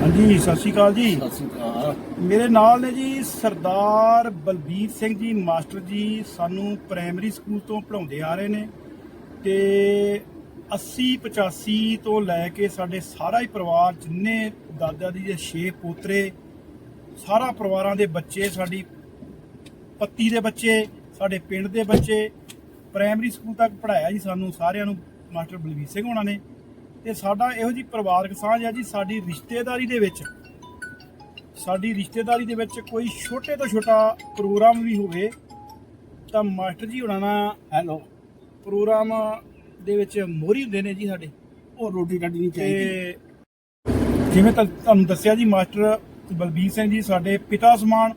ਹਾਂਜੀ ਸਤਿ ਸ਼੍ਰੀ ਅਕਾਲ ਜੀ। ਸਤਿ ਸ਼੍ਰੀ ਅਕਾਲ। ਮੇਰੇ ਨਾਲ ਨੇ ਜੀ ਸਰਦਾਰ ਬਲਬੀਰ ਸਿੰਘ ਜੀ ਮਾਸਟਰ ਜੀ ਸਾਨੂੰ ਪ੍ਰਾਇਮਰੀ ਸਕੂਲ ਤੋਂ ਪੜ੍ਹਾਉਂਦੇ ਆ ਰਹੇ ਨੇ ਤੇ 80 85 ਤੋਂ ਲੈ ਕੇ ਸਾਡੇ ਸਾਰਾ ਹੀ ਪਰਿਵਾਰ ਜਿੰਨੇ ਦਾਦਾ ਜੀ ਦੇ 6 ਪੋਤਰੇ ਸਾਰਾ ਪਰਿਵਾਰਾਂ ਦੇ ਬੱਚੇ ਸਾਡੀ ਪੱਤੀ ਦੇ ਬੱਚੇ ਸਾਡੇ ਪਿੰਡ ਦੇ ਬੱਚੇ ਪ੍ਰਾਇਮਰੀ ਸਕੂਲ ਤੱਕ ਪੜ੍ਹਾਇਆ ਜੀ ਸਾਨੂੰ ਸਾਰਿਆਂ ਨੂੰ ਮਾਸਟਰ ਬਲਬੀਰ ਸਿੰਘ ਹੋਣਾ ਨੇ। ਤੇ ਸਾਡਾ ਇਹੋ ਜੀ ਪਰਿਵਾਰਕ ਸਾਂਝ ਹੈ ਜੀ ਸਾਡੀ ਰਿਸ਼ਤੇਦਾਰੀ ਦੇ ਵਿੱਚ। ਸਾਡੀ ਰਿਸ਼ਤੇਦਾਰੀ ਦੇ ਵਿੱਚ ਕੋਈ ਛੋਟੇ ਤੋਂ ਛੋਟਾ ਪ੍ਰੋਗਰਾਮ ਵੀ ਹੋਵੇ ਤਾਂ ਮਾਸਟਰ ਜੀ ਹੋਣਾ ਨਾਲ ਹੈਲੋ ਪ੍ਰੋਗਰਾਮ ਦੇ ਵਿੱਚ ਮੋਹਰੀ ਹੁੰਦੇ ਨੇ ਜੀ ਸਾਡੇ। ਉਹ ਰੋਟੀ ਕੱਢਣੀ ਚਾਹੀਦੀ। ਜਿਵੇਂ ਤੁਹਾਨੂੰ ਦੱਸਿਆ ਜੀ ਮਾਸਟਰ ਬਲਬੀਰ ਸਿੰਘ ਜੀ ਸਾਡੇ ਪਿਤਾ ਸਮਾਨ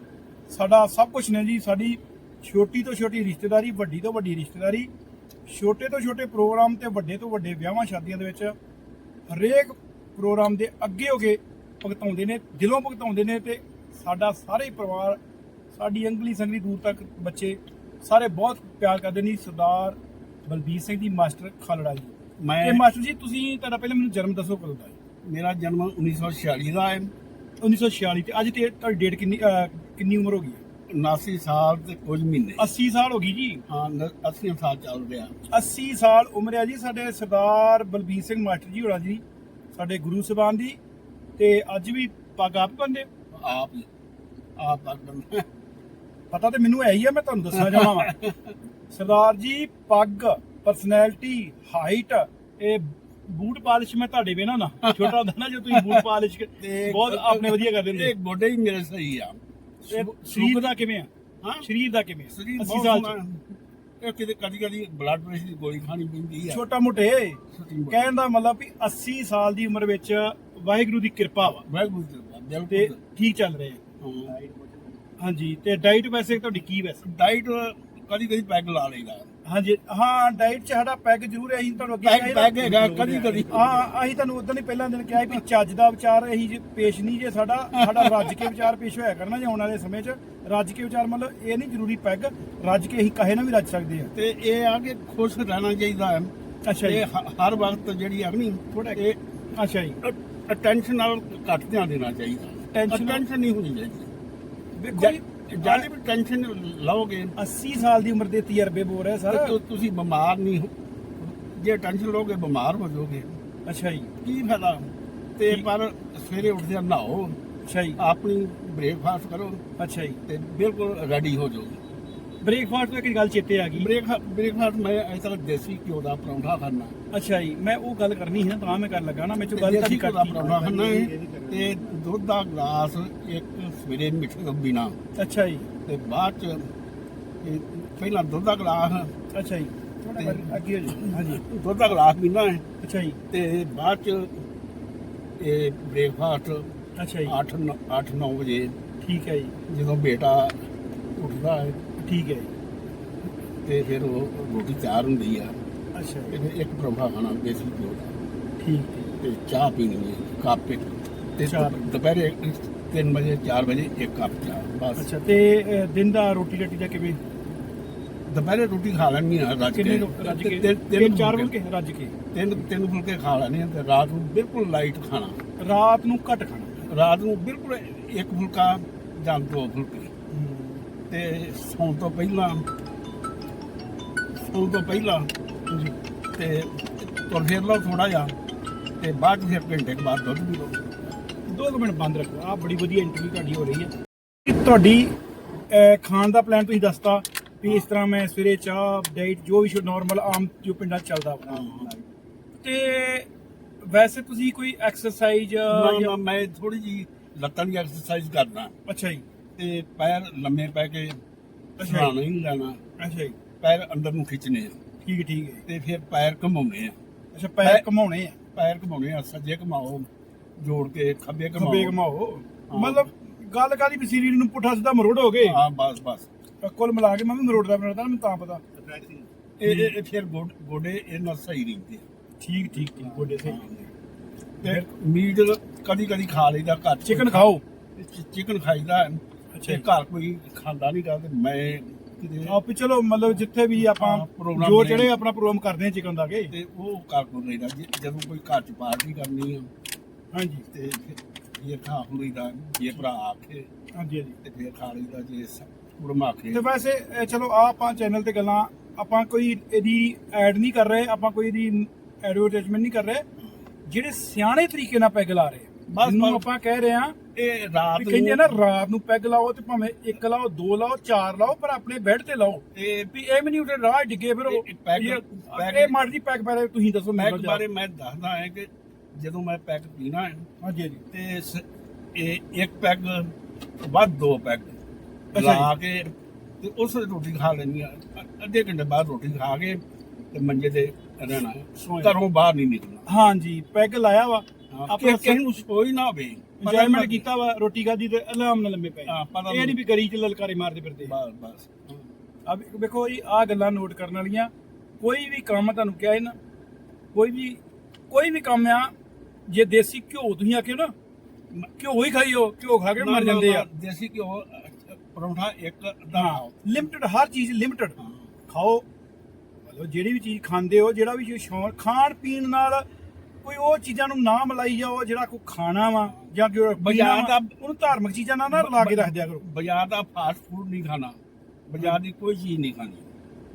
ਸਾਡਾ ਸਭ ਕੁਝ ਨੇ ਜੀ ਸਾਡੀ ਛੋਟੀ ਤੋਂ ਛੋਟੀ ਰਿਸ਼ਤੇਦਾਰੀ ਵੱਡੀ ਤੋਂ ਵੱਡੀ ਰਿਸ਼ਤੇਦਾਰੀ ਛੋਟੇ ਤੋਂ ਛੋਟੇ ਪ੍ਰੋਗਰਾਮ ਤੇ ਵੱਡੇ ਤੋਂ ਵੱਡੇ ਵਿਆਹਾਂ ਸ਼ਾਦੀਆਂ ਦੇ ਵਿੱਚ ਹਰੇਕ ਪ੍ਰੋਗਰਾਮ ਦੇ ਅੱਗੇ ਹੋ ਕੇ ਭੁਗਤਾਉਂਦੇ ਨੇ ਦਿਲੋਂ ਭੁਗਤਾਉਂਦੇ ਨੇ ਤੇ ਸਾਡਾ ਸਾਰੇ ਪਰਿਵਾਰ ਸਾਡੀ ਅੰਗਲੀ ਸੰਗਲੀ ਦੂਰ ਤੱਕ ਬੱਚੇ ਸਾਰੇ ਬਹੁਤ ਪਿਆਰ ਕਰਦੇ ਨੇ। ਸਰਦਾਰ ਬਲਬੀਰ ਸਿੰਘ ਜੀ ਮਾਸਟਰ ਖਾਲੜਾ ਜੀ। ਮੈਂ ਤੇ ਮਾਸਟਰ ਜੀ ਤੁਸੀਂ ਤੁਹਾਡਾ ਪਹਿਲਾਂ ਮੈਨੂੰ ਜਨਮ ਦੱਸੋ ਕਦੋਂ ਦਾ ਮੇਰਾ ਜਨਮ 1946 ਦਾ ਹੈ। 1946 ਤੇ ਅੱਜ ਤੇ ਤੁਹਾਡੀ ਡੇਟ ਕਿੰਨੀ ਕਿੰਨੀ ਉਮਰ ਹੋ ਗਈ 79 ਸਾਲ ਤੇ ਕੁਝ ਮਹੀਨੇ। 80 ਸਾਲ ਹੋ ਗਈ ਜੀ। ਹਾਂ ਨ- 80 ਸਾਲ ਚੱਲ ਰਿਹਾ। 80 ਸਾਲ ਉਮਰ ਹੈ ਜੀ ਸਾਡੇ ਸਰਦਾਰ ਬਲਬੀਰ ਸਿੰਘ ਮਾਸਟਰ ਜੀ ਹੋਣਾ ਜੀ ਸਾਡੇ ਗੁਰੂ ਸਾਹਿਬਾਨ ਦੀ ਤੇ ਅੱਜ ਵੀ ਪੱਗ ਆਪ ਬੰਦੇ ਆਪ ਆਪ ਆਪ ਪਤਾ ਤੇ ਮੈਨੂੰ ਹੈ ਹੀ ਆ ਮੈਂ ਤੁਹਾਨੂੰ ਦੱਸਣਾ ਚਾਹਣਾ ਵਾ। ਸਰਦਾਰ ਜੀ ਪੱਗ ਪਰਸਨੈਲਿਟੀ ਹਾਈਟ ਇਹ ਬੂਟ ਪਾਲਿਸ਼ ਮੈਂ ਤੁਹਾਡੇ ਵੇ ਨਾ ਛੋਟਾ ਹੁੰਦਾ ਨਾ ਜੋ ਤੁਸੀਂ ਬੂਟ ਪਾਲਿਸ਼ ਬਹੁਤ ਆਪਣੇ ਵਧੀਆ ਕਰਦੇ ਇਹ ਹੁੰਦੇ ਗੋਡੇ ਹੀ ਮੇਰੇ ਸਹੀ ਆ। ਸਰੀਰ ਦਾ ਕਿਵੇਂ ਆ? ਹਾਂ? ਸਰੀਰ ਦਾ ਕਿਵੇਂ ਸਰੀਰ 80 ਬਹੁਤ ਸਾਲ। ਚ। ਇਹ ਕਿਤੇ ਕਦੀ ਕਦੀ ਬਲੱਡ ਪ੍ਰੈਸ਼ਰ ਦੀ ਗੋਲੀ ਖਾਣੀ ਪੈਂਦੀ ਆ। ਛੋਟਾ ਮੋਟੇ। ਕਹਿਣ ਦਾ ਮਤਲਬ ਵੀ 80 ਸਾਲ ਦੀ ਉਮਰ ਵਿੱਚ ਵਾਹਿਗੁਰੂ ਦੀ ਕਿਰਪਾ ਵਾ। ਵਾਹਿਗੁਰੂ ਦਾ ਤੇ ਬਿਲਕੁਲ। ਠੀਕ ਚੱਲ ਰਹੇ? ਆ। ਹਾਂਜੀ ਤੇ ਡਾਈਟ ਵੈਸੇ ਤੁਹਾਡੀ ਕੀ ਵੈਸੇ? ਡਾਈਟ ਕਦੀ ਕਦੀ ਪੈਗ ਲਾ ਲਈਦਾ। ਹਾਂਜੀ ਹਾਂ ਡਾਈਟ 'ਚ ਸਾਡਾ ਪੈਗ ਜ਼ਰੂਰ ਹੈ ਅਸੀਂ ਤੁਹਾਨੂੰ ਅੱਗੇ ਪੈਗ। ਹੈਗਾ ਕਦੀ ਕਦੀ। ਹਾਂ ਅਸੀਂ ਤੁਹਾਨੂੰ ਉਦੋਂ ਹੀ ਪਹਿਲਾਂ ਦਿਨ ਕਿਹਾ ਵੀ ਚੱਜ ਦਾ ਵਿਚਾਰ ਅਸੀਂ ਜੇ ਪੇਸ਼ ਨਹੀਂ ਜੇ ਸਾਡਾ ਸਾਡਾ ਰੱਜ ਕੇ ਵਿਚਾਰ ਪੇਸ਼ ਹੋਇਆ ਕਰਨਾ ਜੇ ਆਉਣ ਵਾਲੇ ਸਮੇਂ 'ਚ ਰੱਜ ਕੇ ਵਿਚਾਰ ਮਤਲਬ ਇਹ ਨਹੀਂ ਜ਼ਰੂਰੀ ਪੈਗ ਰੱਜ ਕੇ ਅਸੀਂ ਕਹੇ ਨਾ ਵੀ ਰੱਜ ਸਕਦੇ ਆ ਤੇ ਇਹ ਆ ਕਿ ਖੁਸ਼ ਰਹਿਣਾ ਚਾਹੀਦਾ ਹੈ। ਅੱਛਾ ਜੀ। ਇਹ ਹ- ਹਰ ਵਕਤ ਜਿਹੜੀ ਆ ਨਹੀਂ ਥੋੜਾ ਇਹ ਅੱਛਾ ਜੀ। ਅਟੈਂਸ਼ਨ ਨਾਲ ਘੱਟ ਧਿਆਨ ਦੇਣਾ ਚਾਹੀਦਾ। ਟੈਨਸ਼ਨ ਨਹੀਂ ਹੋਣੀ ਚਾਹੀਦੀ। ਵੇਖੋ ਜੀ ਜ਼ਿਆਦਾ ਵੀ ਟੈਨਸ਼ਨ ਲਓਗੇ। 80 ਸਾਲ ਦੀ ਉਮਰ ਦੇ ਤਜਰਬੇ ਬੋਲ ਰਿਹਾ ਸਰ। ਤੁ- ਤੁਸੀਂ ਬਿਮਾਰ ਨਹੀਂ ਹੋ। ਜੇ ਟੈਨਸ਼ਨ ਲਓਗੇ ਬਿਮਾਰ ਹੋ ਜਾਓਗੇ। ਅੱਛਾ ਜੀ। ਕੀ ਫਾਇਦਾ? ਤੇ। ਪਰ ਸਵੇਰੇ ਉੱਠਦਿਆਂ ਨਹਾਓ। ਅੱਛਾ ਜੀ। ਆਪਣੀ ਬ੍ਰੇਕਫਾਸਟ ਕਰੋ। ਅੱਛਾ ਜੀ। ਤੇ ਬਿਲਕੁਲ ਰੈਡੀ ਹੋ ਜਾਓਗੇ। ਬ੍ਰੇਕਫਾਸਟ ਤੋਂ ਇੱਕ ਗੱਲ ਚੇਤੇ ਆ ਗਈ। ਬ੍ਰੇਕ ਬ੍ਰੇਕਫਾਸਟ ਮੈਂ ਅਜੇ ਤੱਕ ਦੇਸੀ ਘਿਓ ਦਾ ਪਰੌਂਠਾ ਖਾਣਾ ਅੱਛਾ ਜੀ ਮੈਂ ਉਹ ਗੱਲ ਕਰਨੀ ਸੀ ਨਾ ਤਾਂ ਮੈਂ ਕਰਨ ਲੱਗਾ ਨਾ ਮੈਂ ਚੋ ਗੱਲ ਦੇਸੀ ਤੁਹਾਡੀ ਘਿਓ ਦਾ ਪਰੌਂਠਾ ਖਾਣਾ ਹੈ ਤੇ ਦੁੱਧ ਦਾ ਗਲਾਸ ਇੱਕ ਸਵੇਰੇ ਮਿੱਠੇ ਤੋਂ ਬਿਨਾ ਅੱਛਾ ਜੀ। ਤੇ ਬਾਅਦ ਚ ਇਹ ਪਹਿਲਾਂ ਦੁੱਧ ਦਾ ਗਲਾਸ ਅੱਛਾ ਜੀ। ਥੋੜਾ ਜਿਹਾ ਅੱਗੇ ਹੋ ਜੀ ਹਾਂਜੀ। ਦੁੱਧ ਦਾ ਗਲਾਸ ਪੀਣਾ ਹੈ ਅੱਛਾ ਜੀ। ਤੇ ਬਾਅਦ ਚ ਇਹ ਬ੍ਰੇਕਫਾਸਟ ਅੱਛਾ ਜੀ। 8 8 9 ਵਜੇ ਠੀਕ ਹੈ ਜੀ। ਜਦੋਂ ਬੇਟਾ ਉੱਠਦਾ ਹੈ ਠੀਕ ਹੈ ਜੀ। ਤੇ ਫਿਰ ਉਹ ਰੋਟੀ ਤਿਆਰ ਹੁੰਦੀ ਆ। ਅੱਛਾ। ਤੇ ਜੀ ਫਿਰ ਇੱਕ ਪਰੌਂਠਾ ਖਾਣਾ ਦੇਸੀ ਘਿਓ ਦਾ। ਠੀਕ। ਹੈ ਤੇ ਚਾਹ ਪੀਣੀ ਹੈ ਕੱਪ ਇੱਕ। ਤੇ ਚਾਹ। ਦੁਪਹਿਰੇ 3 ਵਜੇ 4 ਵਜੇ ਇੱਕ ਕੱਪ ਚਾਹ ਬਸ। ਅੱਛਾ ਤੇ ਅ, ਦਿਨ ਦਾ ਰੋਟੀ ਰੱਟੀ ਦਾ ਕਿਵੇਂ? ਦੁਪਹਿਰੇ ਰੋਟੀ ਖਾ ਲੈਣੀ ਆ ਰੱਜ ਕਿੰਨੇ ਕੇ ਰੱਜ ਕੇ? ਤਿੰਨ- ਤਿੰਨ ਚਾਰ ਫੁਲਕੇ। ਫੁਲਕੇ ਰੱਜ ਕੇ? ਤਿੰਨ ਤਿੰਨ ਫੁਲਕੇ ਖਾ ਲੈਣੇ ਆ ਤੇ ਰਾਤ ਨੂੰ ਬਿਲਕੁਲ ਲਾਈਟ ਖਾਣਾ। ਰਾਤ ਨੂੰ ਘੱਟ ਖਾਣਾ। ਰਾਤ ਨੂੰ ਬਿਲਕੁਲ ਇੱਕ ਫੁਲਕਾ ਜਾਂ ਦੋ ਫੁਲਕੇ। ਤੇ ਸੌਣ ਤੋਂ ਪਹਿਲਾਂ ਸੌਣ ਤੋਂ ਪਹਿਲਾਂ ਜੀ ਤੇ ਤੁਰ ਫਿਰ ਲਓ ਥੋੜਾ ਜਿਹਾ ਤੇ ਬਾਅਦ ਫਿਰ ਘੰਟੇ ਬਾਅਦ ਦੁੱਧ ਪੀ ਲਓ। ਦੋ ਕੁ ਮਿੰਟ ਬੰਦ ਰੱਖੋ ਆ ਬੜੀ ਵਧੀਆ ਇੰਟਰਵਿਊ ਤੁਹਾਡੀ ਹੋ ਰਹੀ ਹੈ। ਤੁਹਾਡੀ ਖਾਣ ਦਾ ਪਲਾਨ ਤੁਸੀਂ ਦੱਸਤਾ ਵੀ ਇਸ ਤਰ੍ਹਾਂ ਮੈਂ ਸਵੇਰੇ ਚਾਹ ਡਾਈਟ ਜੋ ਵੀ ਨਾਰਮਲ ਆਮ ਜੋ ਪਿੰਡਾਂ ਚੱਲਦਾ ਆਪਣਾ। ਤੇ ਵੈਸੇ ਤੁਸੀਂ ਕੋਈ ਐਕਸਰਸਾਈਜ਼ ਨਾ, ਮੈਂ ਥੋੜੀ ਜੀ ਲੱਤਾਂ ਦੀ ਐਕਸਰਸਾਈਜ਼ ਕਰਨਾ ਅੱਛਾ ਜੀ। ਤੇ ਪੈਰ ਲੰਮੇ ਪੈ ਕੇ ਅੱਛਾ ਨਹੀਂ ਲੈਣਾ। ਅੱਛਾ ਜੀ। ਪੈਰ ਅੰਦਰ ਨੂੰ ਖਿੱਚਣੇ ਆ। ਠੀਕ ਠੀਕ ਹੈ। ਤੇ ਫਿਰ ਪੈਰ ਘਮਾਉਣੇ ਆ। ਅੱਛਾ ਪੈਰ ਘਮਾਉਣੇ ਆ? ਪੈਰ ਘਮਾਉਣੇ ਆ ਸੱਜੇ ਘਮਾਓ ਜੋੜ ਕੇ ਖੱਬੇ ਘਮਾਓ। ਖੱਬੇ ਘਮਾਓ। ਮਤਲਬ ਗੱਲ ਕਾਦੀ ਵੀ ਸਰੀਰ ਨੂੰ ਪੁੱਠਾ ਸਿੱਧਾ ਮਰੋੜ ਹੋ ਗਏ? ਹਾਂ ਬਸ ਬਸ। ਕੁੱਲ ਮਿਲਾ ਕੇ ਮੈਂ ਵੀ ਮਰੋੜਦਾ ਬਣਦਾ ਮੈਨੂੰ ਤਾਂ ਪਤਾ। ਇਹ ਇਹ- ਫਿਰ ਗੋਡ- ਇਹਨਾਂ ਸਹੀ ਰਹਿੰਦੇ। ਠੀਕ ਠੀਕ ਠੀਕ ਗੋਡੇ ਸੇ ਤੇ ਮੀਟ ਕਦੀ ਕਦੀ ਖਾ ਲਈਦਾ ਘਰ। ਚਿਕਨ ਖਾਓ। ਚਿਕਨ ਖਾਈਦਾ। ਅੱਛਾ ਘਰ ਕੋਈ ਖਾਂਦਾ ਨਹੀਂ ਗਾ ਤੇ ਮੈਂ ਕਿਤੇ ਆਪ ਚਲੋ ਮਤਲਬ ਜਿੱਥੇ ਵੀ ਆਪਾਂ ਹਾਂ, ਪ੍ਰੋਗਰਾਮ ਜੋ। ਜਿਹੜੇ ਆਪਣਾ ਪ੍ਰੋਗਰਾਮ ਕਰਦੇ ਆ ਚਿਕਨ ਦਾ ਕੇ ਤੇ ਉਹ ਘਰ ਕੋਲ ਲਈਦਾ ਜੇ- ਜਦੋਂ ਕੋਈ ਘਰ 'ਚ ਪਾਰਟੀ ਕਰਨੀ ਆ ਹਾਂਜੀ ਤੇ ਫਿਰ ਫੇਰ ਖਾ ਲਈਦਾ ਜੇ ਭਰਾ ਆਖੇ ਹਾਂਜੀ ਹਾਂਜੀ ਤੇ ਫੇਰ ਖਾ ਲਈਦਾ ਜੇ ਕੁੜਮਾ ਕੇ ਤੇ ਵੈਸੇ ਇਹ ਚਲੋ ਆ ਆਪਾਂ ਚੈਨਲ ਤੇ ਗੱਲਾਂ ਆਪਾਂ ਕੋਈ ਇਹਦੀ ਐਡ ਨਹੀਂ ਕਰ ਰਹੇ ਆਪਾਂ ਕੋਈ ਇਹਦੀ ਐਡਵਰਟਾਈਜ਼ਮੈਂਟ ਨਹੀਂ ਕਰ ਰਹੇ ਜਿਹੜੇ ਸਿਆਣੇ ਤਰੀਕੇ ਨਾਲ ਪੈਗ ਲਾ ਰਹੇ ਆ। ਬਸ- ਜਿਹਨੂੰ। ਆਪਾਂ ਕਹਿ ਰਹੇ ਆ ਇਹ ਰਾਤ ਵੀ ਕਹਿੰਦੇ ਨਾ ਰਾਤ ਨੂੰ ਪੈਗ ਲਾਓ ਤੇ ਭਾਵੇਂ ਇੱਕ ਲਾਓ ਦੋ ਲਾਓ ਚਾਰ ਲਾਓ ਪਰ ਆਪਣੇ ਬੈੱਡ ਤੇ ਲਾਓ। ਇਹ ਵੀ ਇਹ ਵੀ ਨਹੀਂ ਉੱਤੇ ਰਾਹ ਡਿੱਗੇ ਫਿਰ ਉਹ ਇਹ- ਪੈਗ- ਮਾੜੀ ਜੀ ਪੈਗ ਬਾਰੇ ਤੁਸੀਂ ਦੱਸੋ ਮੈਨੂੰ ਬਾਰੇ ਮੈਂ ਦੱਸਦਾ ਹਾਂ ਕਿ ਜਦੋਂ ਮੈਂ ਪੈਗ ਪੀਣਾ ਹੈ ਹਾਂਜੀ ਹਾਂਜੀ। ਤੇ ਇਹ ਇੱਕ ਪੈਗ ਵੱਧ ਦੋ ਪੈਗ ਲਾ ਕੇ ਤੇ ਉਸ ਰੋਟੀ ਖਾ ਲੈਣੀ ਆ ਅੱਧੇ ਘੰਟੇ ਬਾਅਦ ਰੋਟੀ ਖਾ ਕੇ ਤੇ ਮੰਜੇ ਤੇ ਰਹਿਣਾ। ਘਰੋਂ ਬਾਹਰ ਨਹੀਂ ਨਿਕਲਣਾ। ਹਾਂਜੀ ਪੈਗ ਲਾਇਆ ਵਾ। ਆਪਣਾ ਕਿਸੇ ਨੂੰ ਸੋਈ ਨਾ ਹੋਵੇ। ਇੰਜੋਇਮੈਂਟ ਕੀਤਾ ਵਾ ਰੋਟੀ ਖਾਦੀ ਤੇ ਆਰਾਮ ਨਾਲ ਲੰਮੇ ਪਏ। ਹਾਂ, ਪਤਾ ਇਹ ਨਹੀਂ ਵੀ ਗਰੀ ਚ ਲਲਕਾਰੇ ਮਾਰਦੇ ਫਿਰਦੇ। ਬਸ ਬਸ। ਆ ਵੇਖੋ ਜੀ ਆ ਗੱਲਾਂ ਨੋਟ ਕਰਨ ਵਾਲੀਆਂ। ਕੋਈ ਵੀ ਕੰਮ ਤੁਹਾਨੂੰ ਕਿਹਾ ਹੈ ਨਾ ਕੋਈ ਵੀ ਕੋਈ ਵੀ ਕੰਮ ਆ ਜੇ ਦੇਸੀ ਘਿਓ ਤੁਸੀਂ ਆਖਿਓ ਨਾ ਮ- ਘਿਓ ਹੀ ਖਾਈਓ ਘਿਓ ਖਾ ਕੇ ਮਰ ਜਾਂਦੇ ਆ। ਦੇਸੀ ਘਿਓ ਅ, ਪਰੌਂਠਾ ਇੱਕ ਅੱਧਾ। ਲਿਮਟਿਡ ਹਰ ਚੀਜ਼ ਲਿਮਟਿਡ। ਖਾਓ। ਮਤਲਬ ਜਿਹੜੀ ਵੀ ਚੀਜ਼ ਖਾਂਦੇ ਹੋ ਜਿਹੜਾ ਵੀ ਸ਼ੌਂਕ ਖਾਣ ਪੀਣ ਨਾਲ ਕੋਈ ਉਹ ਚੀਜ਼ਾਂ ਨੂੰ ਨਾ ਮਲਾਈ ਜਾਓ ਜਿਹੜਾ ਕੋਈ ਖਾਣਾ ਵਾ ਜਾਂ ਕੋਈ ਬਾਜ਼ਾਰ ਦਾ- ਉਹਨੂੰ ਧਾਰਮਿਕ ਚੀਜ਼ਾਂ ਨਾਲ ਨਾ ਰਲਾ ਕੇ ਰੱਖ ਦਿਆ ਕਰੋ। ਬਾਜ਼ਾਰ ਦਾ ਫਾਸਟ ਫੂਡ ਨਹੀਂ ਖਾਣਾ। ਬਾਜ਼ਾਰ ਦੀ ਕੋਈ ਚੀਜ਼ ਨਹੀਂ ਖਾਣੀ।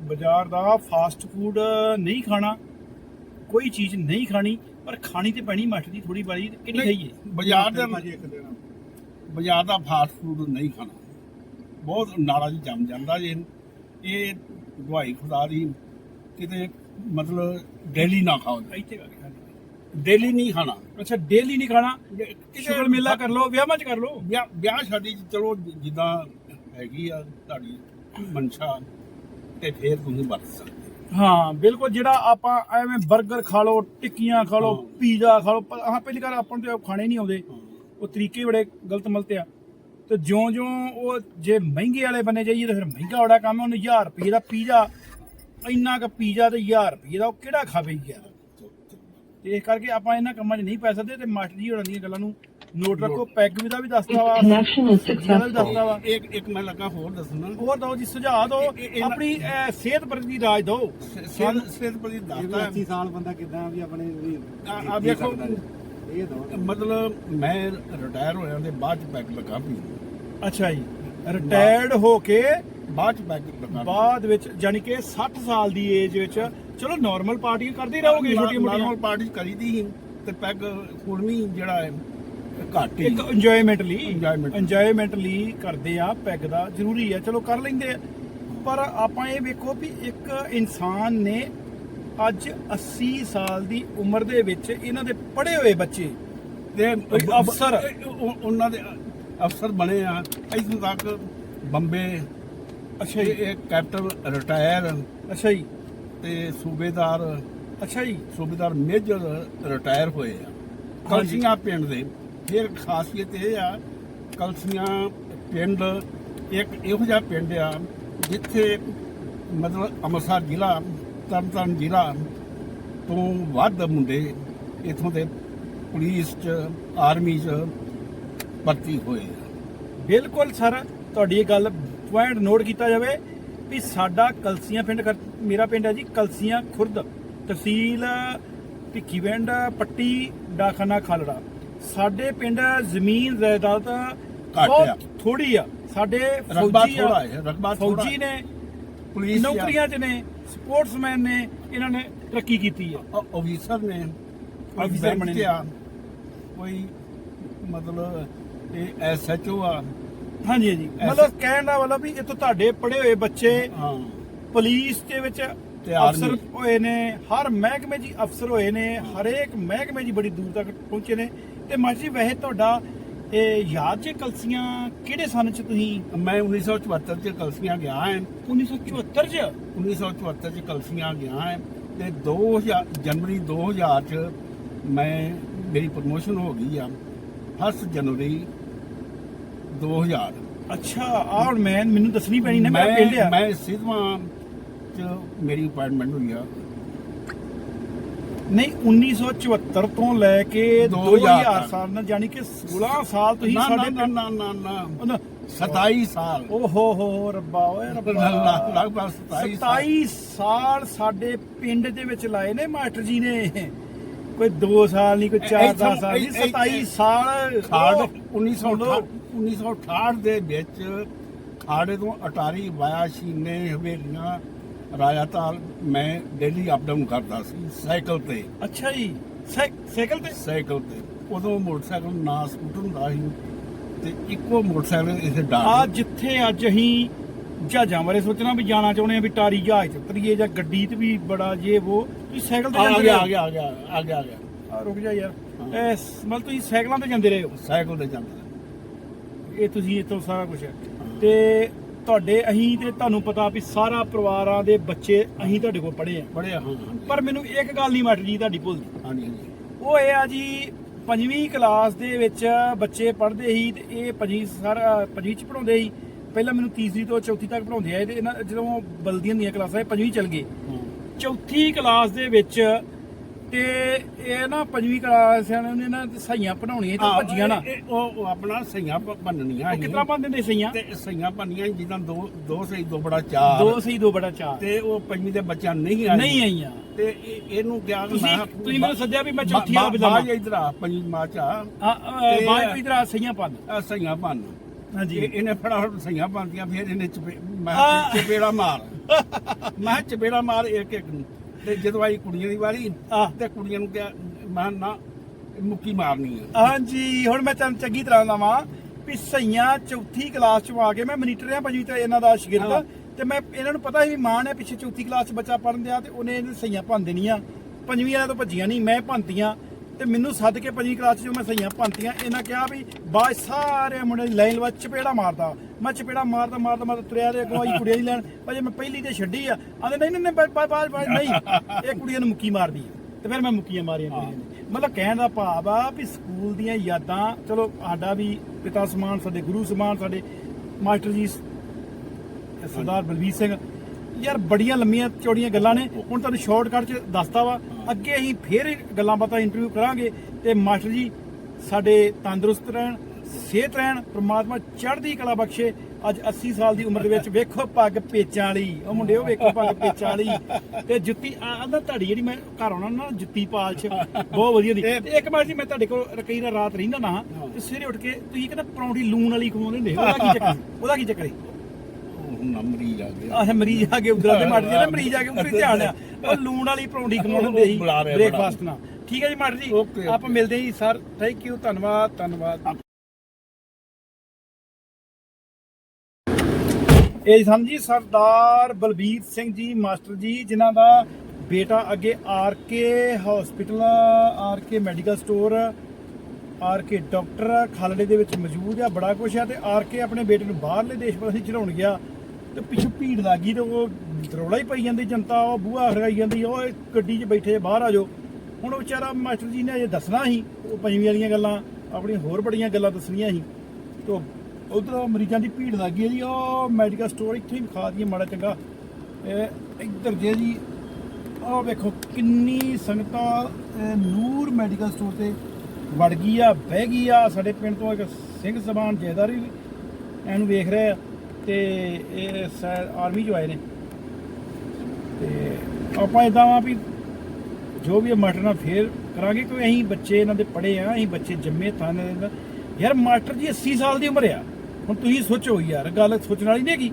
ਬਾਜ਼ਾਰ ਦਾ ਫਾਸਟ ਫੂਡ ਨਹੀਂ ਖਾਣਾ ਕੋਈ ਚੀਜ਼ ਨਹੀਂ ਖਾਣੀ ਪਰ ਖਾਣੀ ਤੇ ਪੈਣੀ ਮੱਠ ਦੀ ਥੋੜੀ ਬਾਰੀ ਕਿਹੜੀ ਖਾਈਏ? ਬਾਜ਼ਾਰ ਦਾ ਬਾਜ਼ਾਰ ਦਾ ਫਾਸਟ ਫੂਡ ਨਹੀਂ ਖਾਣਾ। ਬਹੁਤ ਨਾਲਾ ਜੀ ਜੰਮ ਜਾਂਦਾ ਜੇ। ਇਹ ਦਵਾਈ ਖੁਦਾ ਦੀ ਕਿਤੇ ਮਤਲਬ ਡੇਲੀ ਨਾ ਖਾਓ। ਇੱਥੇ ਡੇਲੀ ਨਹੀਂ ਖਾਣਾ। ਅੱਛਾ ਡੇਲੀ ਨਹੀਂ ਖਾਣਾ? ਸ਼ੁਗਰ ਮੇਲਾ ਕਰ ਲਓ ਵਿਆਹਾਂ 'ਚ ਕਰ ਲਓ। ਵਿਆਹ ਵਿਆਹ ਸ਼ਾਦੀ ਚ ਚਲੋ ਜਿੱਦਾਂ ਹੈਗੀ ਆ ਤੁਹਾਡੀ ਮਨਸ਼ਾ ਤੇ ਫੇਰ ਤੁਸੀਂ ਵਰਤ ਸਕਦੇ ਹਾਂ। ਬਿਲਕੁਲ ਜਿਹੜਾ ਆਪਾਂ ਐਵੇਂ 버ਗਰ ਖਾ ਲਓ ਟਿੱਕੀਆਂ ਖਾ ਲਓ। ਪੀਜ਼ਾ ਖਾ ਲਓ ਹਾਂ ਪਹਿਲੀ ਗੱਲ ਆਪਾਂ ਨੂੰ ਤੇ ਖਾਣੇ ਨਹੀਂ ਆਉਂਦੇ। ਉਹ ਤਰੀਕੇ ਬੜੇ ਗਲਤ ਮਲਤ ਆ। ਤੇ ਜਿਉਂ-ਜਿਉਂ ਉਹ ਜੇ ਮਹਿੰਗੇ ਵਾਲੇ ਬਣੇ ਜਾਈਏ ਤਾਂ ਫਿਰ ਮਹਿੰਗਾ ਬੜਾ ਕੰਮ ਉਹਨੂੰ 1000 ਰੁਪਏ ਦਾ ਪੀਜ਼ਾ ਇੰਨਾ ਕ ਪੀਜ਼ਾ ਤੇ 1000 ਰੁਪਏ ਦਾ ਉਹ ਕਿਹੜਾ ਖਾਵੇ ਯਾਰ? ਤੇ ਇਸ ਕਰਕੇ ਆਪਾਂ ਇਹਨਾਂ ਕੰਮਾਂ 'ਚ ਨਹੀਂ ਪੈ ਸਕਦੇ ਤੇ ਮਾਸਟਰ ਜੀ ਹੋਰਾਂ ਦੀਆਂ ਗੱਲਾਂ ਨੂੰ ਨੋਟ ਰੱਖੋ ਪੈਗ ਵੀ ਦਾ ਵੀ ਦੱਸਦਾ ਵਾ ਦਾ successful. ਦੱਸਦਾ ਵਾ। ਇੱਕ ਇੱਕ ਮੈਂ ਲੱਗਾ ਹੋਰ ਦੱਸਣਾ। ਹੋਰ ਦੋ ਜੀ ਸੁਝਾਅ ਇਹਨਾਂ- ਆਪਣੀ ਸਿਹਤ ਪ੍ਰਤੀ ਰਾਜ ਦਿਓ। ਸਿਹਤ ਪ੍ਰਤੀ ਦੱਸਦਾ 80 ਸਾਲ ਬੰਦਾ ਕਿਦਾਂ ਵੀ ਆਪਣੇ ਵੀ ਆ- ਵੇਖੋ। ਇਹ ਦੋ ਮਤਲਬ ਮੈਂ ਰਿਟਾਇਰ ਹੋਇਆ ਤੇ ਬਾਅਦ ਚ ਪੈਗ ਲਗਾ ਪੀ ਅੱਛਾ ਜੀ। ਰਿਟਾਇਰਡ ਹੋ ਕੇ ਬਾਅਦ ਚ ਪੈਗ ਲਗਾ ਬਾਅਦ ਵਿੱਚ ਯਾਨੀ ਕਿ 60 ਸਾਲ ਦੀ ਏਜ ਵਿੱਚ ਚਲੋ ਨਾਰਮਲ ਪਾਰਟੀਆਂ ਕਰਦੇ ਰਹੋਗੇ ਛੋਟੀਆਂ ਮੋਟੀਆਂ। ਨਾਰਮਲ ਪਾਰਟੀ ਕਰੀਦੀ ਸੀ ਤੇ ਪੈਗ ਹੁਣ ਵੀ ਜਿਹੜਾ ਹੈ ਘੱਟ ਹੀ। ਇੱਕ ਇੰਜੋਇਮੈਂਟ ਲਈ। Enjoyment। ਲਈ ਕਰਦੇ ਆ ਪੈਗ ਦਾ ਜ਼ਰੂਰੀ ਆ। ਚਲੋ ਕਰ ਲੈਂਦੇ ਆ। ਪਰ ਆਪਾਂ ਇਹ ਵੇਖੋ ਵੀ ਇੱਕ ਇਨਸਾਨ ਨੇ ਅੱਜ 80 ਸਾਲ ਦੀ ਉਮਰ ਦੇ ਵਿੱਚ ਇਹਨਾਂ ਦੇ ਪੜ੍ਹੇ ਹੋਏ ਬੱਚੇ ਤੇ ਅਫਸਰ। ਉਹ- ਉਹਨਾਂ ਦੇ ਅਫਸਰ ਬਣੇ ਆ। ਇੱਥੋਂ ਤੱਕ ਬੰਬੇ ਅੱਛਾ ਜੀ। ਇਹ ਕੈਪਟਨ ਰਿਟਾਇਰ ਅੱਛਾ ਜੀ। ਤੇ ਸੂਬੇਦਾਰ ਅੱਛਾ ਜੀ ਸੂਬੇਦਾਰ ਮੇਜਰ ਰਿਟਾਇਰ ਹੋਏ ਆ। ਕਲਸੀਆਂ ਪਿੰਡ ਦੇ। ਫਿਰ ਖਾਸੀਅਤ ਇਹ ਆ ਕਲਸੀਆਂ ਪਿੰਡ ਇੱਕ ਇਹੋ ਜਿਹਾ ਪਿੰਡ ਆ ਜਿੱਥੇ ਮਤਲਬ ਅੰਮ੍ਰਿਤਸਰ ਜ਼ਿਲ੍ਹਾ ਤਰਨਤਾਰਨ ਜ਼ਿਲ੍ਹਾ ਤੋਂ ਵੱਧ ਮੁੰਡੇ ਇਥੋਂ ਦੇ ਪੁਲਿਸ ਚ ਆਰਮੀ ਚ ਭਰਤੀ ਹੋਏ ਆ। ਬਿਲਕੁਲ ਸਰ ਤੁਹਾਡੀ ਇਹ ਗੱਲ ਪੁਆਇੰਟ ਨੋਟ ਕੀਤਾ ਜਾਵੇ। ਵੀ ਸਾਡਾ ਕਲਸੀਆਂ ਪਿੰਡ ਕਰ- ਮੇਰਾ ਪਿੰਡ ਹੈ ਜੀ ਕਲਸੀਆਂ ਖੁਰਦ ਤਹਿਸੀਲ ਭਿੱਖੀਵਿੰਡ ਪੱਟੀ ਡਾਖਾਨਾ ਖਾਲੜਾ। ਸਾਡੇ ਪਿੰਡ ਜ਼ਮੀਨ ਜਾਇਦਾਦ ਆ। ਬਹੁਤ ਥੋੜੀ ਆ। ਸਾਡੇ ਰਕਬਾ ਫੌਜੀ ਆ, ਥੋੜਾ ਹੈ ਰਕਬਾ ਥੋੜਾ ਫੌਜੀ ਨੇ ਪੁਲਿਸ ਨੌਕਰੀਆਂ 'ਚ ਨੇ ਸਪੋਰਟਸਮੈਨ ਨੇ ਇਹਨਾਂ ਨੇ ਤਰੱਕੀ ਕੀਤੀ ਆ। ਅਫੀਸਰ ਨੇ ਕੋਈ ਅਫੀਸਰ ਬੈਂਕ ਬਣੇ। ਆ। ਕੋਈ ਮਤਲਬ ਇਹ ਐਸਐਚਓ ਆ। ਹਾਂਜੀ ਹਾਂਜੀ। ਮਤਲਬ ਕਹਿਣ ਦਾ ਮਤਲਬ ਵੀ ਤੋਂ ਤੁਹਾਡੇ ਪੜ੍ਹੇ ਹੋਏ ਬੱਚੇ ਹਾਂ। ਪੁਲਿਸ ਦੇ ਵਿੱਚ ਤੇ। ਅਫਸਰ ਹੋਏ ਨੇ ਹਰ ਮਹਿਕਮੇ ਹੀ ਅਫਸਰ ਹੋਏ ਨੇ ਹਰੇਕ ਮਹਿਕਮੇ ਹੀ ਬੜੀ ਦੂਰ ਤੱਕ ਪਹੁੰਚੇ ਨੇ। ਤੇ ਮਾਸਟਰ ਜੀ ਵੈਸੇ ਤੁਹਾਡਾ ਇਹ ਯਾਦ ਜੇ ਕਲਸੀਆਂ ਕਿਹੜੇ ਸਨ 'ਚ ਤੁਸੀਂ? ਮੈਂ 1974 ਚ ਕਲਸੀਆਂ ਗਿਆ ਹਾਂ। 1974 'ਚ? 1974 ਚ ਕਲਸੀਆਂ ਗਿਆ ਹਾਂ। ਤੇ 2000 ਜਨਵਰੀ 2000 ਚ ਮੈਂ ਮੇਰੀ ਪ੍ਰਮੋਸ਼ਨ ਹੋ ਗਈ ਆ। 1 ਜਨਵਰੀ 2000 ਅੱਛਾ ਆਹ ਹੁਣ ਮੈਂ ਮੈਨੂੰ ਦੱਸਣੀ ਪੈਣੀ ਨਾ ਮੇਰਾ ਪਿੰਡ ਆ। ਮੈਂ ਸਿੱਧਵਾਂ ਚ ਮੇਰੀ ਅਪਾਇੰਟਮੈਂਟ ਹੋਈ ਆ। ਨਹੀਂ 1974 ਤੋਂ ਲੈ ਕੇ 2000 2000 ਸਾਲ ਨਾਲ ਯਾਨੀ ਕਿ 16 ਸਾਲ ਤੁਸੀਂ ਨਾ ਸਾਡੇ ਨਾ ਨਾ ਨਾ ਨਾ। ਨਾ। 27 ਸਾਲ। ਓ ਹੋ ਹੋ ਰੱਬਾ ਓਏ ਰੱਬਾ। ਲਗਭਗ 27 ਸਾਲ। 27 ਸਾਲ ਸਾਡੇ ਪਿੰਡ ਦੇ ਵਿੱਚ ਲਾਏ ਨੇ ਮਾਸਟਰ ਜੀ ਨੇ। ਕੋਈ 2 ਸਾਲ ਨਹੀਂ ਕੋਈ 4 ਇੱਥੋਂ- 10 ਸਾਲ ਨਹੀਂ ਇਹ- ਇਹ- 27 ਸਾਲ। ਖਾੜ ਉਹ 1968 1968 ਦੇ ਵਿੱਚ ਖਾੜੇ ਤੋਂ ਅਟਾਰੀ ਵਾਇਆ ਸ਼ੀਨੇ ਹਵੇਲੀਆਂ ਰਾਜਾਤਾਲ ਮੈਂ ਡੇਲੀ ਅਪ ਡਾਊਨ ਕਰਦਾ ਸੀ ਸਾਈਕਲ ਤੇ। ਅੱਛਾ ਜੀ ਸਾਈ- ਸਾਈਕਲ ਤੇ? ਸਾਈਕਲ ਤੇ। ਉਦੋਂ ਮੋਟਰਸਾਈਕਲ ਨਾ ਸਕੂਟਰ ਹੁੰਦਾ ਸੀ ਤੇ ਇੱਕੋ ਮੋਟਰਸਾਈਕਲ ਇਸੇ ਆ ਡਾਲ ਜਿੱਥੇ ਅੱਜ ਅਸੀਂ ਜਹਾਜ਼ਾਂ ਬਾਰੇ ਸੋਚਣਾ ਵੀ ਜਾਣਾ ਚਾਹੁੰਦੇ ਆ ਵੀ ਟਾਰੀ ਜਹਾਜ਼ ਉਤਰੀਏ ਜਾਂ ਗੱਡੀ ਤੇ ਵੀ ਬੜਾ ਜੇ ਉਹ ਤੁਸੀਂ ਸਾਈਕਲ ਤੇ ਆ ਜਾਂਦੇ ਆ ਗਿਆ ਆ ਗਿਆ ਆ ਗਿਆ ਆ ਗਿਆ। ਆ ਰੁਕ ਜਾ ਯਾਰ। ਮਤਲਬ ਤੁਸੀਂ ਸਾਈਕਲਾਂ ਤੇ ਜਾਂਦੇ ਰਹੇ ਹੋ? ਸਾਈਕਲ ਤੇ ਜਾਂਦਾ ਇਹ ਤੁਸੀਂ ਇਤੋਂ ਸਾਰਾ ਕੁਝ ਤੇ ਤੁਹਾਡੇ ਅਸੀਂ ਤੇ ਤੁਹਾਨੂੰ ਪਤਾ ਵੀ ਸਾਰਾ ਪਰਿਵਾਰਾਂ ਦੇ ਬੱਚੇ ਅਸੀਂ ਤੁਹਾਡੇ ਕੋਲ ਪੜ੍ਹੇ ਆ। ਬੜੇ ਹਾਂ ਪਰ ਮੈਨੂੰ ਇੱਕ ਗੱਲ ਨਹੀਂ ਮਟ ਜੀ ਤੁਹਾਡੀ ਭੁੱਲਦੀ। ਹਾਂਜੀ ਹਾਂਜੀ। ਉਹ ਇਹ ਆ ਜੀ ਪੰਜਵੀਂ ਕਲਾਸ ਦੇ ਵਿੱਚ ਬੱਚੇ ਪੜ੍ਹਦੇ ਸੀ ਤੇ ਇਹ ਪੰਜਵੀਂ ਸਾਰਾ ਪੰਜਵੀਂ ਚ ਪੜਾਉਂਦੇ ਸੀ। ਪਹਿਲਾਂ ਮੈਨੂੰ ਤੀਸਰੀ ਤੋਂ ਚੌਥੀ ਤੱਕ ਪੜਾਉਂਦੇ ਆਏ ਤੇ ਇਹਨਾਂ ਜਦੋਂ ਬਲਦੀਆਂ ਦੀਆਂ ਕਲਾਸਾਂ ਇਹ ਪੰਜਵੀਂ ਚਲ ਗਏ ਹਾਂ। ਚੌਥੀ ਕਲਾਸ ਦੇ ਵਿੱਚ ਤੇ ਇਹ ਨਾ ਪੰਜਵੀਂ ਕਲਾਸ ਵਾਲਿਆਂ ਨੇ ਨਾ ਸਹੀਆਂ ਤੇ ਭੱਜੀਆਂ ਨਾ। ਇਹ- ਉਹ ਉਹ ਆਪਣਾ ਸਈਆਂ ਬੰਨਣੀਆਂ ਉਹ ਕਿਤਨਾ ਪਾਉਂਦੇ ਨੇ ਸਹੀਆਂ? ਤੇ ਸਈਆਂ ਬੰਨੀਆਂ ਜਿੱਦਾਂ ਦੋ ਦੋ ਸਹੀ ਦੋ ਬੜਾ ਚਾਰ। ਦੋ ਸਹੀ ਦੋ ਬੜਾ ਚਾਰ। ਤੇ ਉਹ ਪੰਜਵੀਂ ਦੇ ਬੱਚਿਆਂ ਨੂੰ ਨਹੀਂ ਆਈ ਨਹੀਂ ਆਈਆਂ। ਤੇ ਇਹ- ਇਹਨੂੰ ਕਿ ਤੁਸੀਂ ਤੁਸੀਂ ਮੈਨੂੰ ਸੱਦਿਆ ਵੀ ਮੈਂ ਚੌਥੀ ਬਾਜ ਇਧਰ ਆ ਪੰਜਵੀਂ ਮਾਂ ਚ ਆ। ਆ ਬਾਅਦ ਇਧਰ ਆ ਸਹੀਆਂ ਪੰਨ ਆਹ ਸਈਆਂ ਬੰਨ। ਹਾਂਜੀ। ਇਹ- ਇਹਨੇ ਫਟਾਫਟ ਸਈਆਂ ਬੰਨਦੀਆਂ ਫਿਰ ਇਹਨੇ ਚਪੇ ਮੈਂ ਆ। ਕਿਹਾ ਚਪੇੜਾ ਮਾਰ। ਮੈਂ ਕਿਹਾ ਚਪੇੜਾ ਮਾਰ ਇੱਕ ਇੱਕ ਨੂੰ। ਤੇ ਜਦੋਂ ਆਈ ਕੁੜੀਆਂ ਦੀ ਵਾਰੀ ਆ ਤੇ ਕੁੜੀਆਂ ਨੂੰ ਕਿਹਾ ਮੈਂ ਨਾ ਮੁੱਕੀ ਮਾਰਨੀ ਆ। ਹਾਂਜੀ ਹੁਣ ਮੈਂ ਤੁਹਾਨੂੰ ਚੰਗੀ ਤਰ੍ਹਾਂ ਲਾਵਾਂ ਵੀ ਸਈਆਂ ਚੌਥੀ ਕਲਾਸ ਚ ਆ ਕੇ ਮੈਂ ਮਨੀਟਰ ਆ ਪੰਜਵੀਂ ਤੇ ਇਹਨਾਂ ਦਾ ਹਾਂ। ਸ਼ਾਗਿਰਦ ਤੇ ਮੈਂ ਇਹਨਾਂ ਨੂੰ ਪਤਾ ਸੀ ਵੀ ਮਾਂ ਨੇ ਪਿੱਛੇ ਚੌਥੀ ਕਲਾਸ ਚ ਬੱਚਾ ਪੜਨ ਦਿਆ ਤੇ ਉਹਨੇ ਇਹਨੂੰ ਸਈਆਂ ਭੰਨ ਦੇਣੀਆਂ ਪੰਜਵੀਂ ਵਾਲਿਆਂ ਤੋਂ ਭੱਜੀਆਂ ਨਹੀਂ ਮੈਂ ਭੰਨਤੀਆਂ। ਤੇ ਮੈਨੂੰ ਸੱਦ ਕੇ ਪੰਜਵੀਂ ਕਲਾਸ ਚ ਜੋ ਮੈਂ ਸਈਆਂ ਭੰਨਤੀਆਂ। ਇਹਨਾਂ ਕਿਹਾ ਵੀ ਬਾਅਦ ਸਾਰੇ ਮੁੰਡੇ ਲਾਈਨ ਵਿੱਚ ਚਪੇੜਾ ਮਾਰਦਾ। ਮੈਂ ਚਪੇੜਾ ਮਾਰਦਾ ਮਾਰਦਾ ਮਾਰਦਾ ਤੁਰਿਆ ਤੇ ਅੱਗੋਂ ਕੁੜੀਆਂ ਦੀ ਲੈਣ। ਭਾਜੀ ਮੈਂ ਪਹਿਲੀ ਤੇ ਛੱਡੀ ਆ ਆਂਦੇ ਨਹੀਂ ਨਹੀਂ ਨਹੀਂ ਨਹੀਂ। ਇਹ ਕੁੜੀਆਂ ਨੂੰ ਮੁੱਕੀ ਮਾਰਦੀ ਤੇ ਫਿਰ ਮੈਂ ਮੁੱਕੀਆਂ ਮਾਰੀਆਂ ਕੁੜੀਆਂ ਨੇ। ਮਤਲਬ ਕਹਿਣ ਦਾ ਭਾਵ ਆ ਵੀ ਸਕੂਲ ਦੀਆਂ ਯਾਦਾਂ, ਚਲੋ ਸਾਡਾ ਵੀ ਪਿਤਾ ਸਮਾਨ, ਸਾਡੇ ਗੁਰੂ ਸਮਾਨ, ਸਾਡੇ ਮਾਸਟਰ ਜੀ, ਸਰਦਾਰ ਬਲਬੀਰ ਸਿੰਘ। ਯਾਰ ਬੜੀਆਂ ਲੰਮੀਆਂ, ਚੌੜੀਆਂ ਗੱਲਾਂ ਨੇ। ਹੁਣ ਤੁਹਾਨੂੰ ਸ਼ਾਰਟਕਟ ਚ ਦੱਸਦਾ ਵਾ, ਅੱਗੇ ਅਸੀਂ ਫੇਰ ਗੱਲਾਂ ਬਾਤਾਂ ਇੰਟਰਵਿਊ ਕਰਾਂਗੇ। ਤੇ ਮਾਸਟਰ ਜੀ, ਸਾਡੇ ਤੰਦਰੁਸਤ ਰਹਿਣ ਸਿਹਤ ਰਹਿਣ ਪ੍ਰਮਾਤਮਾ ਚੜ੍ਹਦੀ ਕਲਾ ਬਖਸ਼ੇ। ਅੱਜ 80 ਸਾਲ ਦੀ ਉਮਰ ਦੇ ਵਿੱਚ ਵੇਖੋ ਪੱਗ ਪੇਚਾਂ ਵਾਲੀ। ਉਹ ਮੁੰਡਿਓ ਵੇਖੋ ਪੱਗ ਪੇਚਾਂ ਵਾਲੀ। ਤੇ ਜੁੱਤੀ ਆਂਦਾ ਤੁਹਾਡੀ ਜਿਹੜੀ ਮੈਂ ਘਰ ਆਉਣਾ ਨਾ ਜੁੱਤੀ ਪਾਲਸ਼ ਬਹੁਤ ਵਧੀਆ ਦੀ। ਤੇ ਇੱਕ ਵਾਰ ਜੀ ਮੈਂ ਤੁਹਾਡੇ ਕੋਲ ਕਈ ਵਾਰ ਰਾਤ ਰਹਿੰਦਾ ਨਾ ਤੇ ਸਵੇਰੇ ਉੱਠ ਕੇ ਤੁਸੀਂ ਕਹਿੰਦਾ ਪਰੌਂਠੀ ਲੂਣ ਵਾਲੀ ਖਵਾਉਂਦੇ ਹੁੰਦੇ। ਉਹਦਾ ਕੀ ਚੱਕਰ? ਉਹਦਾ ਕੀ ਚੱਕਰ ਹੈ ਉਹ ਨਾ ਮਰੀਜ਼ ਆ ਗਿਆ। ਆਹ ਮਰੀਜ਼ ਆ ਕੇ ਉਧਰ ਦੇ ਮੱਟ ਜਿਹੜੇ ਮਰੀਜ਼ ਆ ਕੇ ਉੱਪਰ ਧਿਆਨ ਆ। ਉਹ ਲੂਣ ਵਾਲੀ ਪਰੌਂਠੀ ਖਵਾਉਣ ਹੁੰਦੇ ਸੀ। ਬ੍ਰੇਕਫਾਸਟ ਨਾਲ। ਠੀਕ ਹੈ ਜੀ ਮਾਟਰ ਜੀ. ਆਪਾਂ ਮਿਲਦੇ ਹਾਂ ਜੀ ਸਰ। ਥੈਂਕ ਯੂ ਧੰਨਵਾਦ ਧੰਨਵਾਦ। ਇਹ ਸਮਝੀ ਸਰਦਾਰ ਬਲਬੀਰ ਸਿੰਘ ਜੀ, ਮਾਸਟਰ ਜੀ, ਜਿਨ੍ਹਾਂ ਦਾ ਬੇਟਾ ਅੱਗੇ R K hospital R K medical store R K doctor ਖਾਲੜੇ ਦੇ ਵਿੱਚ ਮੌਜੂਦ ਆ, ਬੜਾ ਕੁਛ ਆ ਤੇ ਆਰ ਕੇ ਆਪਣੇ ਬੇਟੇ ਨੂੰ ਬਾਹਰਲੇ ਦੇਸ਼ ਪਾਸੇ ਚੜਾਉਣ ਗਿਆ ਤੇ ਪਿੱਛੋਂ ਭੀੜ ਲੱਗ ਗਈ ਤੇ ਉਹ ਰੌਲਾ ਹੀ ਪਈ ਜਾਂਦੀ, ਜਨਤਾ ਉਹ ਬੂਹਾ ਖੜਾਈ ਜਾਂਦੀ, ਉਹ ਗੱਡੀ 'ਚ ਬੈਠੇ ਬਾਹਰ ਆ ਜਾਓ। ਹੁਣ ਉਹ ਵਿਚਾਰਾ ਮਾਸਟਰ ਜੀ ਨੇ ਅਜੇ ਦੱਸਣਾ ਸੀ, ਉਹ ਪੰਜਵੀਂ ਵਾਲੀਆਂ ਗੱਲਾਂ, ਆਪਣੀਆਂ ਹੋਰ ਬੜੀਆਂ ਗੱਲਾਂ ਦੱਸਣੀਆਂ ਸੀ। ਤੇ ਉਧਰ ਮਰੀਜ਼ਾਂ ਦੀ ਭੀੜ ਲੱਗ ਗਈ ਹੈ ਜੀ ਉਹ ਮੈਡੀਕਲ ਸਟੋਰ ਇੱਥੇ ਹੀ ਖਾ ਦਈਏ ਮਾੜਾ ਚੰਗਾ। ਇਹ ਇੱਧਰ ਜੇ ਜੀ, ਆਹ ਵੇਖੋ ਕਿੰਨੀ ਸੰਗਤਾਂ ਨੂਰ ਮੈਡੀਕਲ ਸਟੋਰ ਤੇ ਵੜ ਗਈ ਆ, ਬਹਿ ਗਈ ਆ। ਸਾਡੇ ਪਿੰਡ ਤੋਂ ਇੱਕ ਸਿੰਘ ਸਬਾਨ ਜੈਦਾਰ ਵੀ ਇਹਨੂੰ ਵੇਖ ਰਹੇ ਆ ਤੇ ਇਹ ਆਰਮੀ ਚੋਂ ਆਏ ਨੇ। ਤੇ ਆਪਾਂ ਇਦਾਂ ਆ ਵੀ ਜੋ ਵੀ ਮਾਸਟਰ ਨਾਲ ਫੇਰ ਕਰਾਂਗੇ, ਕਿਉਂਕਿ ਅਸੀਂ ਬੱਚੇ ਇਹਨਾਂ ਦੇ ਪੜੇ ਆ, ਅਸੀਂ ਬੱਚੇ ਜੰਮੇ ਥਾਣੇ ਦੇ ਯਾਰ ਮਾਸਟਰ ਜੀ 80 ਸਾਲ ਦੀ ਉਮਰ ਆ। ਹੁਣ ਤੁਸੀਂ ਸੋਚੋ ਯਾਰ, ਗੱਲ ਸੋਚਣ ਵਾਲੀ ਨਹੀਂ ਹੈਗੀ।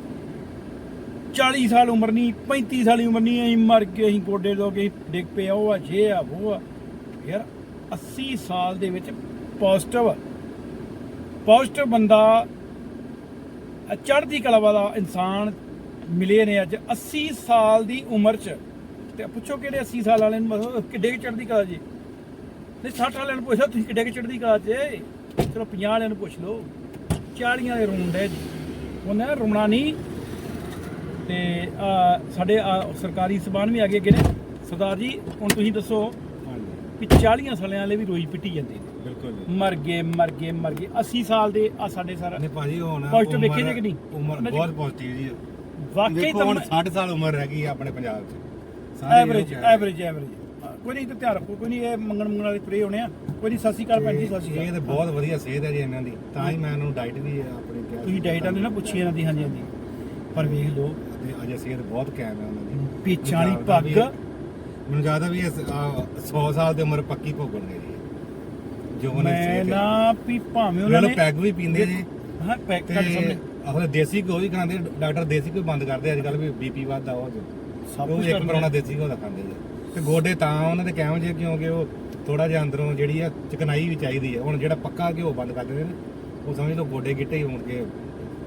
40 ਸਾਲ ਉਮਰ ਨਹੀਂ 35 ਸਾਲ ਦੀ ਉਮਰ ਨਹੀਂ, ਅਸੀਂ ਮਰ ਗਏ ਅਸੀਂ ਗੋਡੇ ਲੋਗੇ ਡਿੱਗ ਪਏ ਉਹ ਆ, ਜੇ ਆ, ਉਹ ਆ। ਯਾਰ 80 ਸਾਲ ਦੇ ਵਿੱਚ ਪੋਜ਼ਿਟਿਵ ਪੋਜ਼ਿਟਿਵ ਬੰਦਾ, ਅ, ਚੜ੍ਹਦੀ ਕਲਾ ਵਾਲਾ ਇਨਸਾਨ ਮਿਲੇ ਨੇ ਅੱਜ 80 ਸਾਲ ਦੀ ਉਮਰ 'ਚ। ਤੇ ਪੁੱਛੋ ਕਿਹੜੇ 80 ਸਾਲ ਵਾਲੇ ਨੂੰ ਮਤਲਬ ਕਿੱਡੇ ਕੁ ਚੜ੍ਹਦੀ ਕਲਾ ਜੀ? ਨਹੀਂ 60 ਵਾਲਿਆਂ ਨੂੰ ਪੁੱਛੋ ਤੁਸੀਂ ਕਿੱਡੇ ਕੁ ਚੜ੍ਹਦੀ ਕਲਾ 'ਚ ਚਲੋ 50 ਵਾਲਿਆਂ ਨੂੰ ਪੁੱਛ ਲਓ। 40 ਵਾਲੇ ਰੋਂਦੇ ਜੀ। ਉਹਨੇ ਰੋਣਾ ਨਹੀਂ। ਤੇ ਸਾਡੇ ਸਰਕਾਰੀ ਸਬਾਨ ਵੀ ਅੱਗੇ ਅੱਗੇ ਨੇ। ਸਰਦਾਰ ਜੀ ਹੁਣ ਤੁਸੀਂ ਦੱਸੋ ਵੀ 40 ਸਾਲਿਆਂ ਵਾਲੇ ਵੀ ਰੋਈ ਪਿੱਟੀ ਜਾਂਦੇ ਨੇ। ਬਿਲਕੁਲ ਮਰ ਗਏ ਮਰ ਗਏ ਮਰ ਗਏ। 80 ਸਾਲ ਦੇ ਆ ਸਾਡੇ ਸਾਰਾ ਨਹੀਂ ਭਾਜੀ ਹੁਣ ਉਮਰ- ਵੇਖੇ ਜੇ ਕਿ ਨਹੀਂ? ਉਮਰ ਦੀ- ਬਹੁਤ ਪੋਜ਼ਿਟਿਵ ਜੀ। ਵਾਕਈ ਤਾਂ ਹੁਣ 60 ਸਾਲ ਉਮਰ ਰਹਿ ਗਈ ਆਪਣੇ ਪੰਜਾਬ 'ਚ। ਸਾਰੇ ਐਵਰੇਜ ਐਵਰੇਜ ਐਵਰੇਜ ਕੋਈ ਨਹੀਂ ਤੇ ਧਿਆਨ ਰੱਖੋ ਕੋਈ ਨਹੀਂ ਇਹ ਮੰਗਣ ਮੰਗਣ ਵਾਲੇ ਤੁਰੇ ਹੋਣੇ ਆ। ਕੋਈ ਨਹੀਂ ਸਤਿ ਸ਼੍ਰੀ ਅਕਾਲ ਭੈਣ ਜੀ ਸਤਿ ਸ਼੍ਰੀ ਇਹ ਅਕਾਲ ਤੇ ਬਹੁਤ ਵਧੀਆ ਸਿਹਤ ਹੈ ਜੀ ਇਹਨਾਂ ਦੀ। ਤਾਂ ਹੀ ਮੈਂ ਇਹਨਾਂ ਨੂੰ ਡਾਈਟ ਵੀ ਆਪਣੀ ਕਿਹਾ ਤੁਸੀਂ ਡਾਈਟਾਂ ਦੀ ਨਾ ਪੁੱਛੀ ਇਹਨਾਂ ਦੀ ਹਾਂਜੀ ਹਾਂਜੀ। ਪਰ ਵੇਖ ਲਓ। ਤੇ ਅਜੇ ਸਿਹਤ ਬਹੁਤ ਕਾਇਮ ਹੈ ਉਹਨਾਂ ਦੀ। ਪੀਛਾਂ ਵਾਲੀ ਦਾ ਪੱਗ। ਮੈਨੂੰ ਜ਼ਿਆਦਾ ਵੀ 100 ਸਾਲ ਦੀ ਉਮਰ ਪੱਕੀ ਭੋਗਣਗੇ ਜੀ ਜੋ ਉਹਨੇ ਮੈਂ ਸਿਹਤ- ਨਾ ਵੀ ਭਾਵੇਂ ਉਹਨਾਂ ਨੇ ਪੈਗ ਵੀ ਪੀਂਦੇ ਜੀ ਹਾਂ ਪੈਕ ਤੇ ਕਰ ਸਾਹਮਣੇ। ਆਪਣੇ ਦੇਸੀ ਘਿਓ ਵੀ ਖਾਂਦੇ ਡਾਕਟਰ ਦੇਸੀ ਘਿਓ ਬੰਦ ਕਰਦੇ ਅੱਜ ਕੱਲ ਵੀ ਬੀਪੀ ਵੱਧਦਾ ਉਹ ਸਭ ਉਹ ਕੁਝ ਇੱਕ ਪਰੋਣਾ ਦੇਸੀ ਘਿਓ ਦਾ ਖਾਂਦੇ ਜੀ ਤੇ ਗੋਡੇ ਤਾਂ ਉਹਨਾਂ ਦੇ ਕਿਉਂ ਜੇ ਕਿਉਂਕਿ ਉਹ ਥੋੜਾ ਜਿਹਾ ਅੰਦਰੋਂ ਜਿਹੜੀ ਆ ਚਿਕਨਾਈ ਵੀ ਚਾਹੀਦੀ ਹੈ ਹੁਣ ਜਿਹੜਾ ਪੱਕਾ ਘਿਓ ਬੰਦ ਕਰ ਦਿੰਦੇ ਨੇ ਉਹ ਸਮਝ ਲਓ ਗੋਡੇ ਗਿੱਟੇ ਹੀ ਹੋਣ ਕੇ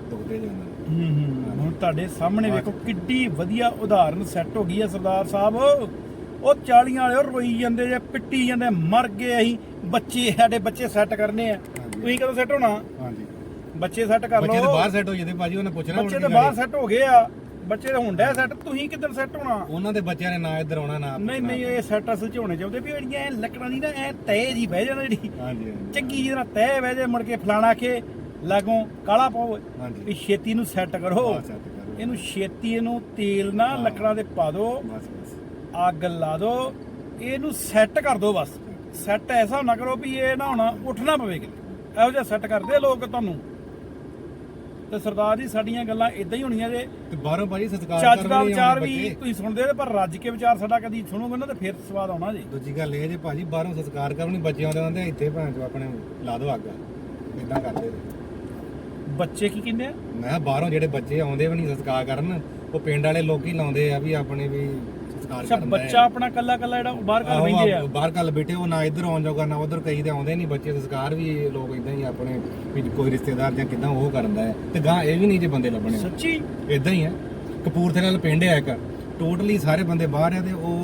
ਦੁਖਦੇ ਜਾਂਦੇ ਨੇ। ਹੂੰ ਹੂੰ ਹੁਣ ਤੁਹਾਡੇ ਸਾਹਮਣੇ ਵੇਖੋ ਕਿੱਡੀ ਵਧੀਆ ਉਦਾਹਰਨ ਸੈੱਟ ਹੋ ਗਈ ਹੈ ਸਰਦਾਰ ਸਾਹਿਬ। ਉਹ 40 ਵਾਲੇ ਉਹ ਰੋਈ ਜਾਂਦੇ ਜੇ ਪਿੱਟੀ ਜਾਂਦੇ ਮਰ ਗਏ ਅਸੀਂ। ਬੱਚੇ ਸਾਡੇ ਬੱਚੇ ਸੈੱਟ ਕਰਨੇ ਆ। ਤੁਸੀਂ ਕਦੋਂ ਸੈੱਟ ਹੋਣਾ? ਹਾਂਜੀ। ਬੱਚੇ ਸੈੱਟ ਕਰ ਬੱਚੇ ਲਓ ਤਾਂ ਬਾਹਰ ਸੈੱਟ ਹੋ ਜਾਂਦੇ ਭਾਜੀ ਉਹਨੇ ਪੁੱਛਣਾ ਬੱਚੇ ਤਾਂ ਬਾਹਰ। ਸੈੱਟ ਹੋ ਗਏ ਆ। ਬੱਚੇ ਤਾਂ ਹੁੰਦੇ ਸੈੱਟ ਤੁਸੀਂ ਕਿੱਦਣ ਸੈੱਟ ਹੋਣਾ? ਉਹਨਾਂ ਦੇ ਬੱਚਿਆਂ ਨੇ ਨਾ ਇੱਧਰ ਆਉਣਾ ਨਾ ਨਹੀਂ ਨਹੀਂ ਇਹ ਸੈੱਟ ਅਸਲ ਚ ਹੋਣੇ ਚਾਹੀਦੇ ਵੀ ਜਿਹੜੀਆਂ ਇਹ ਲੱਕੜਾਂ ਦੀ ਨਾ ਐ ਤੈ ਜੀ ਬਹਿ ਜਾਣਾ ਜਿਹੜੀ। ਹਾਂਜੀ ਚੰਗੀ ਜਿਹੀ ਤਰ੍ਹਾਂ ਤੈ ਬਹਿ ਜਾ ਮੁੜ ਕੇ ਫਲਾਣਾ ਕੇ ਲਾਗੋਂ ਕਾਲਾ ਪਾਓ। ਵੀ ਛੇਤੀ ਨੂੰ ਸੈੱਟ ਕਰੋ। ਇਹਨੂੰ ਛੇਤੀ ਇਹਨੂੰ ਤੇਲ ਨਾ। ਲੱਕੜਾਂ ਦੇ ਪਾ ਦਿਓ। ਬਸ ਬਸ। ਅੱਗ ਲਾ ਦਿਓ। ਇਹਨੂੰ ਸੈੱਟ ਕਰ ਦਿਓ ਬਸ। ਸੈੱਟ ਐਸਾ ਨਾ ਕਰੋ ਵੀ ਇਹ ਨਾ ਹੁਣ ਉੱਠਣਾ ਪਵੇ ਕਿਤੇ। ਇਹੋ ਜਿਹਾ ਸੈੱਟ ਕਰਦੇ ਆ ਲੋਕ ਤੁਹਾਨੂੰ। ਤੇ ਸਰਦਾਰ ਜੀ ਸਾਡੀਆਂ ਗੱਲਾਂ ਇਦਾਂ ਹੀ ਹੋਣੀਆਂ ਜੇ ਤੇ ਬਾਹਰੋਂ ਭਾਜੀ ਸਤਿਕਾਰ ਚੱਜ ਦਾ ਵਿਚਾਰ ਵੀ। ਤੁਸੀਂ ਸੁਣਦੇ ਹੋ ਪਰ ਰੱਜ ਕੇ ਵਿਚਾਰ ਸਾਡਾ ਕਦੀ ਸੁਣੋਗੇ ਨਾ ਤੇ ਫਿਰ ਸਵਾਦ ਆਉਣਾ ਜੀ ਦੂਜੀ ਗੱਲ ਇਹ ਜੇ ਭਾਜੀ ਬਾਹਰੋਂ ਸਤਿਕਾਰ ਕਰਨ ਨਹੀਂ ਬੱਚੇ ਆਉਂਦੇ ਇੱਥੇ ਭਾਂ ਆਪਣੇ ਲਾ ਦੋ ਅੱਗ ਇਦਾਂ ਕਰਦੇ। ਬੱਚੇ ਕੀ ਕਹਿੰਦੇ ਆ ਮੈਂ ਬਾਹਰੋਂ ਜਿਹੜੇ ਬੱਚੇ ਆਉਂਦੇ ਵੀ ਨਹੀਂ ਸਤਿਕਾਰ ਕਰਨ ਉਹ ਪਿੰਡ ਵਾਲੇ ਲੋਕੀ ਲਾਉਂਦੇ ਆ ਵੀ ਆਪਣੇ ਵੀ ਸਤਿਕਾਰ ਅੱਛਾ ਕਰਨ ਦਾ ਬੱਚਾ ਆਪਣਾ ਕੱਲਾ ਕੱਲਾ ਜਿਹੜਾ ਉਹ ਬਾਹਰ ਘਰ ਬੈਠੇ ਆ? ਬਾਹਰ ਕੱਲ ਬੈਠੇ ਉਹ ਨਾ ਇੱਧਰ ਆਉਣ ਜੋਗਾ ਨਾ ਉਧਰ ਕਈ ਤੇ ਆਉਂਦੇ ਨਹੀਂ ਬੱਚੇ ਸੰਸਕਾਰ ਵੀ ਲੋਕ ਇਦਾਂ ਹੀ ਆਪਣੇ ਵੀ ਕੋਈ ਰਿਸ਼ਤੇਦਾਰ ਜਾਂ ਕਿਦਾਂ ਉਹ ਕਰਦਾ ਹੈ। ਤੇ ਗਾਂ ਇਹ ਵੀ ਨਹੀਂ ਜੇ ਬੰਦੇ ਲੱਭਣੇ। ਸੱਚੀ? ਇਦਾਂ ਹੀ ਹੈ ਕਪੂਰਥਲੇ ਵਾਲਾ ਪਿੰਡ ਹੈ ਇੱਕ। ਟੋਟਲੀ ਸਾਰੇ ਬੰਦੇ ਬਾਹਰ ਆ ਤੇ ਉਹ